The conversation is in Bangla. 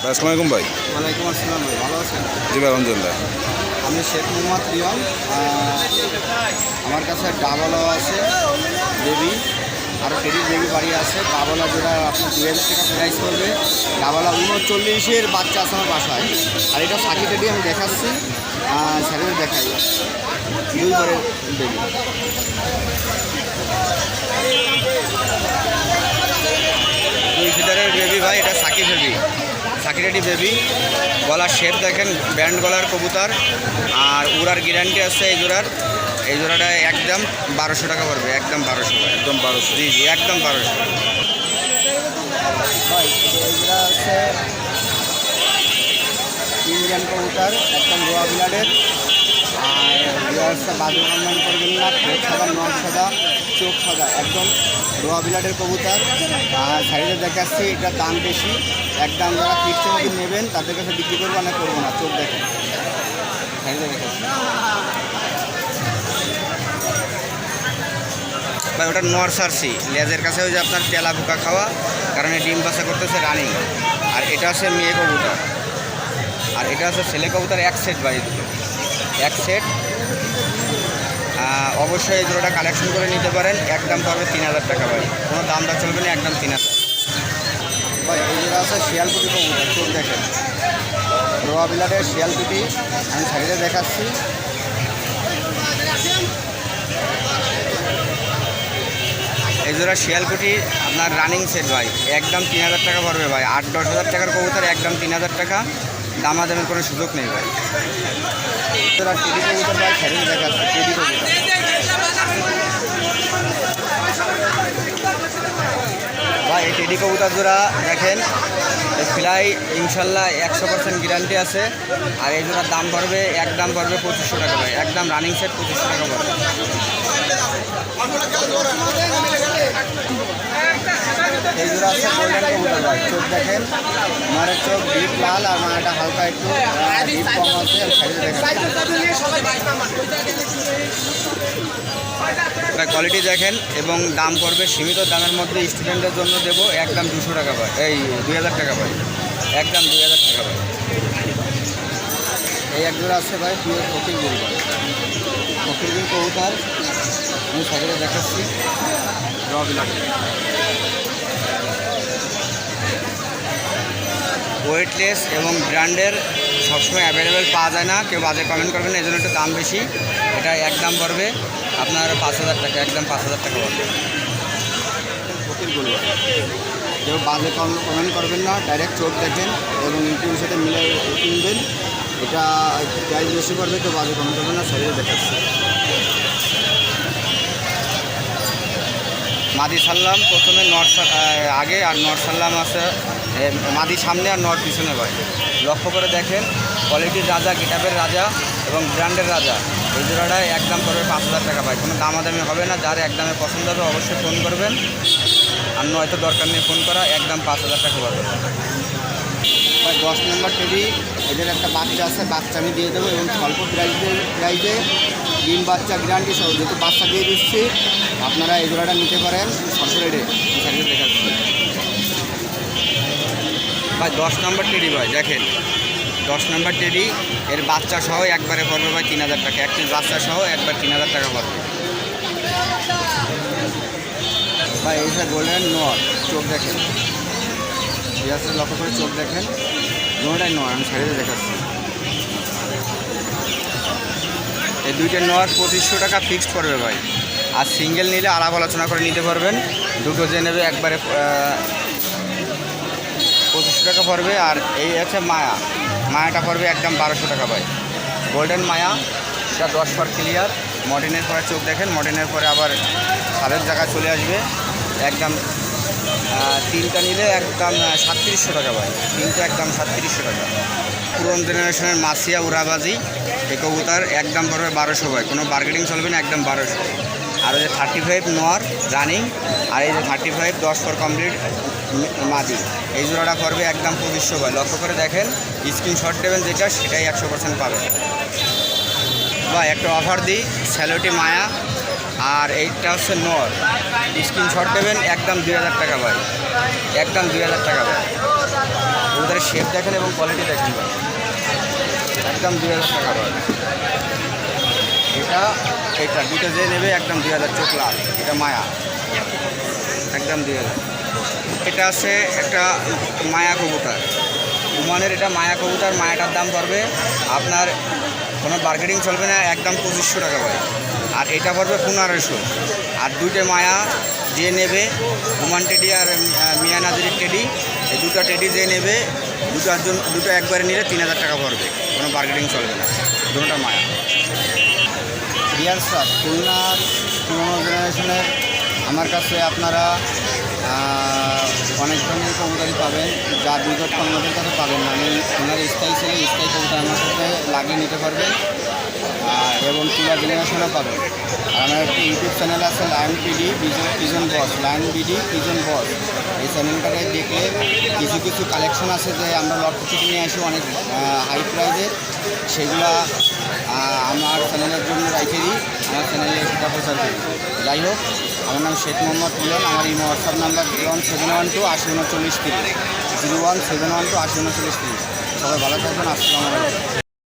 ভাই আসসালামু আলাইকুম ভাই। ওয়ালাইকুম আসসালাম ভাই ভালো আছেন? জি ভাই আলহামদুলিল্লাহ। আমি শেখ মোহাম্মদ রিয়ন আমার কাছে ডাবলও আছে বেবি আরও টেডি বেবি বাড়ি আছে ডাবলা যেটা আপনার দু হাজার টাকা প্রাইস করবে ডাবলা উনচল্লিশের বাচ্চা আছে আমার বাসায় আর এটা টেডি আমি দেখাচ্ছি স্যারের দেখাই। দুই করে বেবি দুই ফিটারের বেবি ভাই এটা সাকি বেবি টেডি বেবি। গলার শেপ দেখেন ব্যান্ড গলার কবুতর। আর উড়ার গ্যারান্টি আছে এই জোড়ার। এই জোড়াটা একদম বারোশো টাকা পড়বে, একদম বারোশো একদম বারোশো। জি জি, একদম বারোশো। ইন্ডিয়ান কবুতর, একদম রোয়া বিলাডের আর অনলাইন করবেন না সাদা, নখ সাদা, চোখ সাদা, একদম রোয়া বিলাডের কবুতর। আর সাইডে দেখাচ্ছি, এটা দাম বেশি। একদম যারা ফিক্সের মধ্যে নেবেন, তাদের কাছে বিক্রি করব না করব না, চোখ দেখেন। ভাই, ওটা নরসার্সি লেজের কাছে ওই যে আপনার তেলা পোকা খাওয়া, কারণ ডিম বাসা করতেছে রানিং। আর এটা হচ্ছে মেয়ে কবুতর। আর এটা হচ্ছে ছেলে কবুতর, এক সেট ভাই দুটো। এক সেট অবশ্যই এই দুটোটা কালেকশন করে নিতে পারেন। এক একদম পড়বে তিন হাজার টাকা ভাই। কোনো দাম দর চলবে না একদম তিন হাজার। ভাই, এই যেটা আছে শিয়ালকুটি কবুতর চোখ দেখেন। রোয়া বিলাটের শিয়ালকুটি, আমি সাইডে দেখাচ্ছি। এই জোড়া শিয়ালকুটি, আপনার রানিং সেট ভাই, একদম তিন হাজার টাকা পড়বে ভাই। আট, দশ হাজার টাকার কবুতর, একদম তিন হাজার টাকা। দামাদামের কোনো সুযোগ নেই ভাই। জোড়া টেডি কবুতর ভাই খেলে দেখাচ্ছে টেডি কবুতর। এই টেডি কবুতর জোড়া দেখেন ফ্লাই ইনশাল্লাহ একশো পার্সেন্ট গ্যারান্টি আছে। আর এই জোড়ার দাম পড়বে একদম পড়বে পঁচিশশো টাকা ভাই। একদম রানিং সেট পঁচিশশো টাকা পড়বে। এই জোড়া আছে গোল্ডেন চোখ দেখেন, মারের চোখ ডিপ লাল আর আমার একটা হালকা একটু ডিপ কম আছে দেখেন কোয়ালিটি দেখেন এবং দাম পড়বে সীমিত দামের মধ্যে স্টুডেন্টের জন্য দেবো একদম দুশো টাকা পায়। এই দুই হাজার টাকা ভাই একদম দুই হাজার টাকা পায়। এই এক জোড়া আছে ভাই দুই ফকির বিল ভাই। ফকির বিল কবুতর। আমি সাইডে দেখাচ্ছি। রবিলাট ওয়েটলেস এবং ব্র্যান্ডের সবসময় অ্যাভেলেবেল পাওয়া যায় না। কেউ বাজে কমেন্ট করবেন এই জন্য একটু দাম বেশি। এটা এক দাম পড়বে। আপনার পাঁচ হাজার টাকা একদম পাঁচ হাজার টাকা পড়বে কেউ বাজে কমেন্ট করবেন না ডাইরেক্ট চোখ দেখেন এবং ইউটিউবের সাথে মিলে কিনবেন এটা প্রাইস বেশি পড়বে কেউ বাজে কমেন্ট করবেন না শরীরে দেখাচ্ছে। মাদি সাল্লাম প্রথমে নর্থ আগে আর নর্থ সাল্লাম আছে মাদি সামনে আর নর্থ পিছনে ভাই। লক্ষ্য করে দেখেন কোয়ালিটির রাজা গিটাপের রাজা এবং ব্র্যান্ডের রাজা। এই জোড়াটায় একদম করবে পাঁচ হাজার টাকা ভাই। কোনো দামাদামি হবে না, যার একদমে পছন্দ হবে অবশ্যই ফোন করবেন। আর নয়তো দরকার নেই ফোন করা একদম পাঁচ হাজার টাকা পাবে ভাই দশ নম্বর টেডি এদের একটা বাচ্চা আছে, বাচ্চা আমি দিয়ে দেবো এবং স্বল্প প্রাইজে প্রাইজে ডিম বাচ্চা গ্যারান্টি সহ যেহেতু বাচ্চা দিয়ে দিচ্ছি, আপনারা এই জোড়াটা নিতে পারেন, স্বল্প রেটে দেখাচ্ছি ভাই, দশ নম্বর টেডি ভাই, দেখেন। দশ নম্বর টেডি, এর বাচ্চা সহ একবারে পড়বে ভাই তিন হাজার টাকা। একটি বাচ্চা সহ একবার তিন হাজার টাকা পড়বে। ভাই, এই যে গোল্ডেন নর, চোখ দেখেন। রিয়াসের লক্ষ্য করে চোখ দেখেন। নোটাই নয় আমি সাইডে দেখাচ্ছি। এই দুইটা নয় পঁচিশশো টাকা ফিক্সড করবে ভাই। আর সিঙ্গেল নিলে আলাপ আলোচনা করে নিতে পারবেন। দুটো যে নেবে একবারে পঁচিশশো টাকা পড়বে। আর এই আছে মায়া। মায়াটা পড়বে একদম বারোশো টাকা ভাই। গোল্ডেন মায়া, সেটা দশ পার ক্লিয়ার মডার্নের পরে চোখ দেখেন মডার্নের পরে আবার সাদের জায়গায় চলে আসবে। একদম তিনটা নিলে একদম সাতত্রিশশো টাকা ভাই। তিনটা একদম সাতত্রিশশো টাকা। পুরনো জেনারেশনের মাসিয়া উড়াবাজি, এই কবুতার একদম পড়বে বারোশো ভাই। কোনো বার্গেটিং চলবে না, একদম বারোশো। আর ওই যে থার্টি ফাইভ নোয়ার রানিং আর এই যে থার্টি ফাইভ দশ ফোর কমপ্লিট মাদি। এই জোড়াটা পড়বে একদম পঁচিশশো ভাই লক্ষ্য করে দেখেন স্ক্রিন স্ক্রিনশট দেবেন যেটা, সেটাই একশো পার্সেন্ট পাবেন বা একটা অফার দিই স্যালোটি মায়া, আর এইটা হচ্ছে নর। স্ক্রিন স্ক্রিনশট দেবেন, একদম দুই হাজার টাকা ভাই। একদম দুই হাজার টাকা ভাই। কবুতরের শেপ দেখেন এবং কোয়ালিটি দেখেন ভাই। একদম দুই হাজার টাকা ভাই। এটা এটা দুটো যে নেবে, একদম দুই হাজার চোখ লাল। এটা মায়া। একদম দুই হাজার। এটা আছে একটা মায়া কবুতর। উমানের এটা মায়া কবুতর, মায়াটার দাম পড়বে আপনার কোনো মার্কেটিং চলবে না, একদম পঁচিশশো টাকা পড়ে আর এটা পড়বে পনেরোশো। আর দুইটা মায়া যে নেবে, উমান টেডি আর মিয়া নাজিরের টেডি, এই দুটো টেডি যে নেবে, দুটো জন্য দুটো একবারে নিলে তিন হাজার টাকা পড়বে। কোনো মার্কেটিং চলবে না দুটোটা মায়া। রিয়াল স্যার খুলনার পুরোনো জেনারেশনের আমার কাছে আপনারা অনেক ধরনের কবুতরই পাবেন, যা বিগত আমাদের কাছে পাবেন না। আমি ওনার স্থায়ী ছেলে, স্থায়ী কবুতর আমার সাথে লাগিয়ে নিতে পারবেন এবং তুলা জেনারেশনও পাবেন। আমার একটা ইউটিউব চ্যানেল আছে, lion BD pigeon boss, lion BD pigeon boss. এই চ্যানেলটাকে দেখলে কিছু কিছু কালেকশন আছে যে আমরা লক্ষ্য থেকে নিয়ে আসি অনেক হাই প্রাইজের সেগুলা আমার চ্যানেলের জন্য রাখে দিই, আমার চ্যানেলে সেটা প্রচার করি যাই হোক আমার নাম শেখ মোহাম্মদ মিলন, আমার imo WhatsApp number zero one seven one two আশি উনচল্লিশ তিরিশ। Zero one seven one two আশি উনচল্লিশ তিরিশ। সবাই ভালো থাকবেন, আসসালামু আলাইকুম।